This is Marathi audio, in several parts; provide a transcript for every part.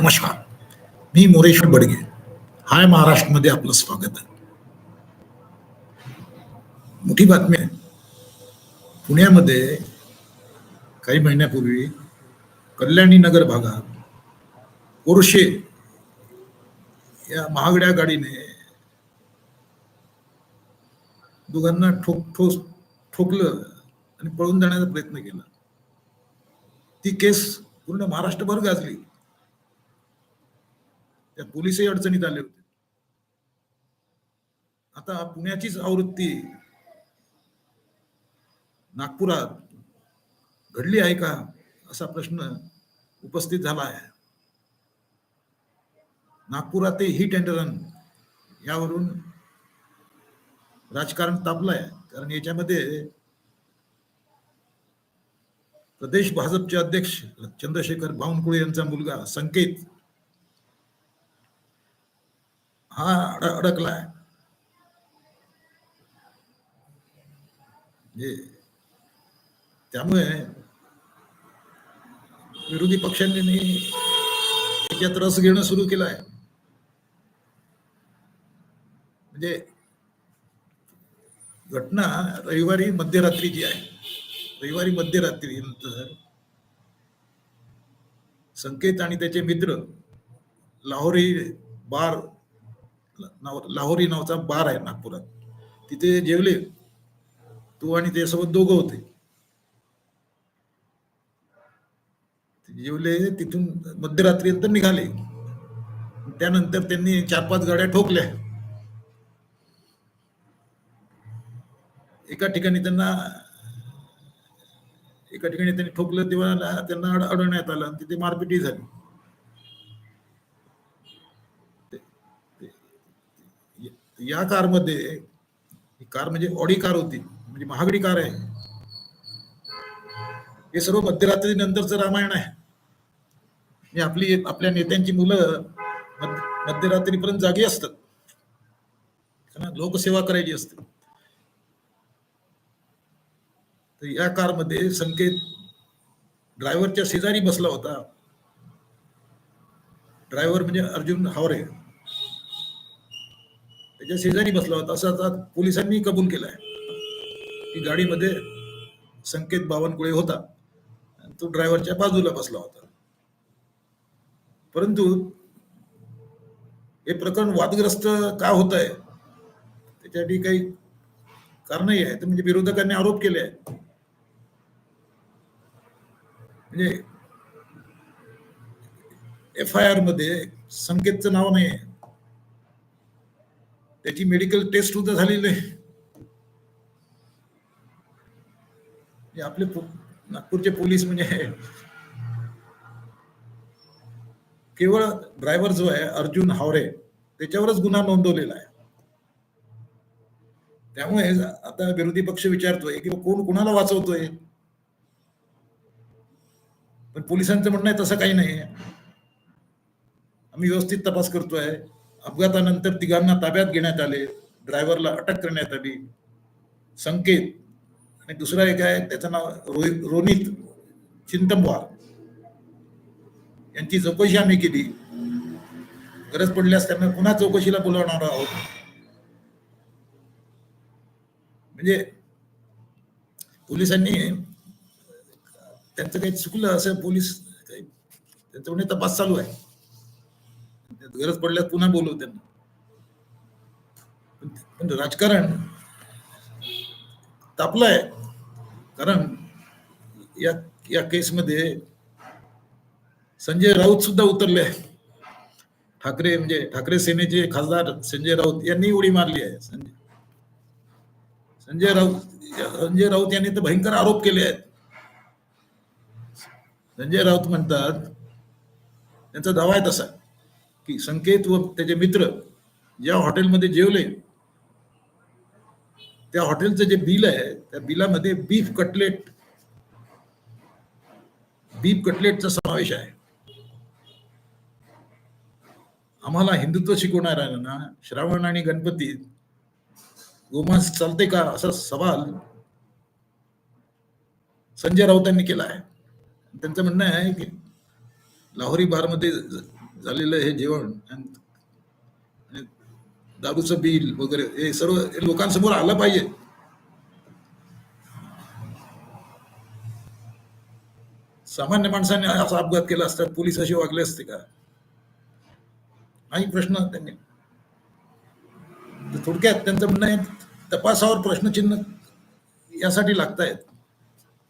नमस्कार. मी मोरेश्वर बडगे. हाय महाराष्ट्रमध्ये आपलं स्वागत आहे. मोठी बातमी आहे. पुण्यामध्ये काही महिन्यापूर्वी कल्याणी नगर भागात पोरशे या महागड्या गाडीने दोघांना ठोक ठोस ठोकलं आणि पळून जाण्याचा प्रयत्न केला. ती केस पूर्ण महाराष्ट्रभर गाजली. त्यात पोलीसही अडचणीत आले होते. आता पुण्याचीच आवृत्ती नागपुरात घडली आहे का? असा प्रश्न उपस्थित झाला आहे. नागपुरात ही टेंडरन यावरून राजकारण तापलंय. कारण याच्यामध्ये प्रदेश भाजपचे अध्यक्ष चंद्रशेखर बावनकुळे यांचा मुलगा संकेत हा अडक अडकलाय म्हणजे त्यामुळे विरोधी पक्षांनी त्याच्यात रस घेणं सुरू केलं आहे म्हणजे घटना रविवारी मध्यरात्रीची आहे रविवारी मध्यरात्री नंतर संकेत आणि त्याचे मित्र लाहोरी बार लाहोरी नावचा बार आहे नागपुरात. तिथे जेवले. तो आणि त्याच्यासोबत दोघं होते. जेवले तिथून मध्यरात्रीनंतर निघाले. त्यानंतर त्यांनी चार पाच गाड्या ठोकल्या. एका ठिकाणी त्यांना एका ठिकाणी त्यांनी ठोकलं तेव्हा त्यांना अडवण्यात आलं आणि तिथे मारपिटी झाली. या कारमध्ये कार म्हणजे ऑडी कार होती म्हणजे महागडी कार आहे. हे सर्व मध्यरात्री नंतरचं रामायण आहे. आपली आपल्या नेत्यांची मुलं मध्यरात्रीपर्यंत जागी असतात. त्यांना लोकसेवा करायची असते. तर या कारमध्ये संकेत ड्रायव्हरच्या शेजारी बसला होता. ड्रायव्हर म्हणजे अर्जुन हावरे. त्याच्या शेजारी बसला होता असं आता पोलिसांनी कबूल केलं आहे की गाडीमध्ये संकेत बावनकुळे होता. आणि तो ड्रायव्हरच्या बाजूला बसला होता. परंतु हे प्रकरण वादग्रस्त का होत आहे त्याच्यासाठी काही कारणही आहे म्हणजे विरोधकांनी आरोप केले आहेत. म्हणजे एफ आय आरमध्ये संकेतचं नाव नाही आहे त्याची मेडिकल टेस्ट सुद्धा झालेली आहे. आपले नागपूरचे पोलीस म्हणजे केवळ ड्रायव्हर जो आहे अर्जुन हावरे त्याच्यावरच गुन्हा नोंदवलेला आहे. त्यामुळे आता विरोधी पक्ष विचारतोय की कोण कुणाला वाचवतोय? पण पोलिसांचं म्हणणं आहे तसं काही नाही आम्ही व्यवस्थित तपास करतोय. अपघातानंतर तिघांना ताब्यात घेण्यात आले. ड्रायव्हरला अटक करण्यात आली. संकेत आणि दुसरा एक आहे त्याचं नाव रोहित रोनित चिंतमवार. यांची चौकशी आम्ही केली. गरज पडल्यास त्यांना पुन्हा चौकशीला बोलावणार आहोत. म्हणजे पोलिसांनी त्यांचं काही चुकलं असं पोलीस काही त्यांचं म्हणजे तपास चालू आहे. गरज पडल्यास पुन्हा बोलवू त्यांना. पण- राजकारण तापलाय. कारण या या केसमध्ये संजय राऊत सुद्धा उतरले आहे. ठाकरे म्हणजे ठाकरे सेनेचे खासदार संजय राऊत यांनी उडी मारली आहे. संजय संजय राऊत संजय राऊत यांनी तर भयंकर आरोप केले आहेत. संजय राऊत म्हणतात त्यांचा दावा आहे तसा. की संकेत व त्याचे मित्र ज्या हॉटेलमध्ये जेवले त्या हॉटेलचं जे बिल आहे त्या बिलामध्ये बीफ कटलेट बीफ कटलेटचा समावेश आहे. आम्हाला हिंदुत्व शिकवणाऱ्यांना श्रावण आणि गणपतीत गोमांस चालते का असा सवाल संजय राऊतांनी केला आहे. त्यांचं म्हणणं आहे की लाहोरी बारमध्ये झालेलं हे जेवण. आणि दारूचं बिल वगैरे हे सर्व हे लोकांसमोर आलं पाहिजे. सामान्य माणसाने असा अपघात केला असता पोलीस असे वागले असते का? नाही प्रश्न त्यांनी. थोडक्यात त्यांचं म्हणणं आहे तपासावर प्रश्नचिन्ह यासाठी लागतायत.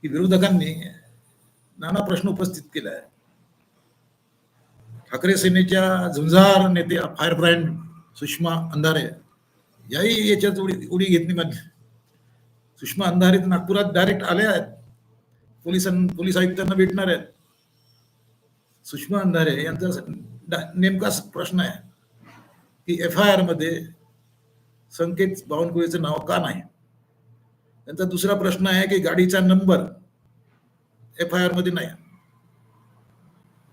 की विरोधकांनी नाना प्रश्न उपस्थित केला आहे ठाकरे सेनेच्या झुंजार नेते फायर ब्रँड सुषमा अंधारे याही याच्यात उडी उडी घेतली माझी सुषमा अंधारे नागपुरात डायरेक्ट आल्या आहेत. पोलिसां पोलीस आयुक्तांना भेटणार आहेत. सुषमा अंधारे यांचा नेमकाच प्रश्न आहे की एफ आय आरमध्ये संकेत बावनकुळेचं नाव का नाही? त्यांचा दुसरा प्रश्न आहे की गाडीचा नंबर एफ आय आरमध्ये नाही.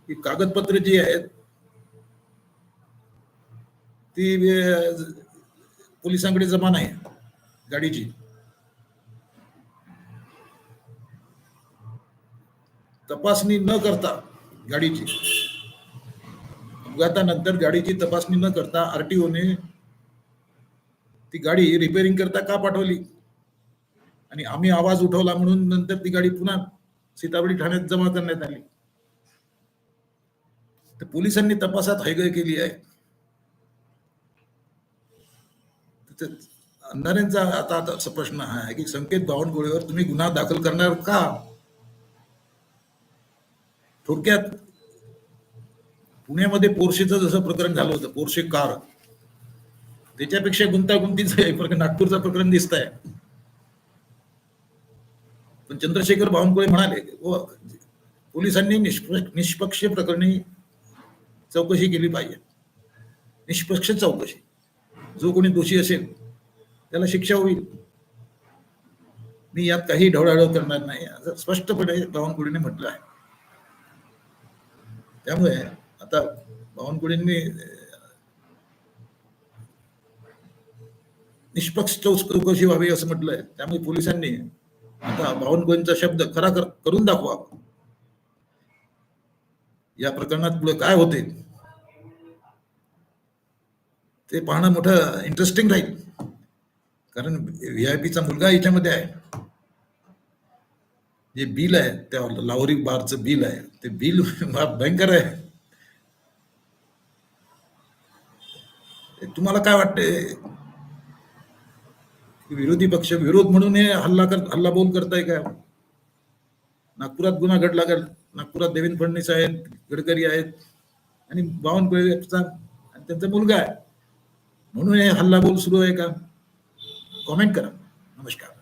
ही कागदपत्र जी आहेत ती पोलिसांकडे जमा नाही गाडीची. तपासणी न करता गाडीची. अपघातानंतर गाडीची तपासणी न करता आरटीओने ती गाडी रिपेअरिंग करता का पाठवली? आणि आम्ही आवाज उठवला म्हणून नंतर ती गाडी पुन्हा सीताबडी ठाण्यात जमा करण्यात आली. तर पोलिसांनी तपासात हायगय केली आहे. अंधारेंचा आता आता असा प्रश्न हा आहे की संकेत बावनकुळेवर तुम्ही गुन्हा दाखल करणार का? थोडक्यात पुण्यामध्ये पोर्शेचं जसं प्रकरण झालं होतं पोर्शे कार. त्याच्यापेक्षा गुंतागुंतीचं हे प्रकरण नागपूरचं प्रकरण दिसत आहे पण चंद्रशेखर बावनकुळे म्हणाले हो, पोलिसांनी निष्पक्ष निष्पक्ष प्रकरणी चौकशी केली पाहिजे. निष्पक्ष चौकशी. जो कोणी दोषी असेल त्याला शिक्षा होईल. मी यात काही ढवळाढव करणार नाही. असं स्पष्टपणे बावनकुळेने म्हटलं आहे. त्यामुळे आता बावनकुळींनी निष्पक्ष चौकशी व्हावी असं म्हटलंय. त्यामुळे पोलिसांनी आता बावनकुळींचा शब्द खरा कर- करून दाखवा. या प्रकरणात पुढे काय होते? ते पाहणं मोठं इंटरेस्टिंग राहील. कारण व्ही आय पीचा मुलगा याच्यामध्ये आहे. जे बिल आहे त्या लाहोरी बारचं बिल आहे ते बिल भयंकर आहे. तुम्हाला काय वाटते विरोधी पक्ष विरोध म्हणून हे हल्ला कर हल्ला बोल करताय का? नागपुरात गुन्हा घडला का? नागपुरात देवेंद्र फडणवीस आहेत गडकरी आहेत आणि बावनकुळेचा आणि त्यांचा मुलगा आहे. म्हणून हे हल्ला बोल सुरू आहे का? कॉमेंट करा. नमस्कार.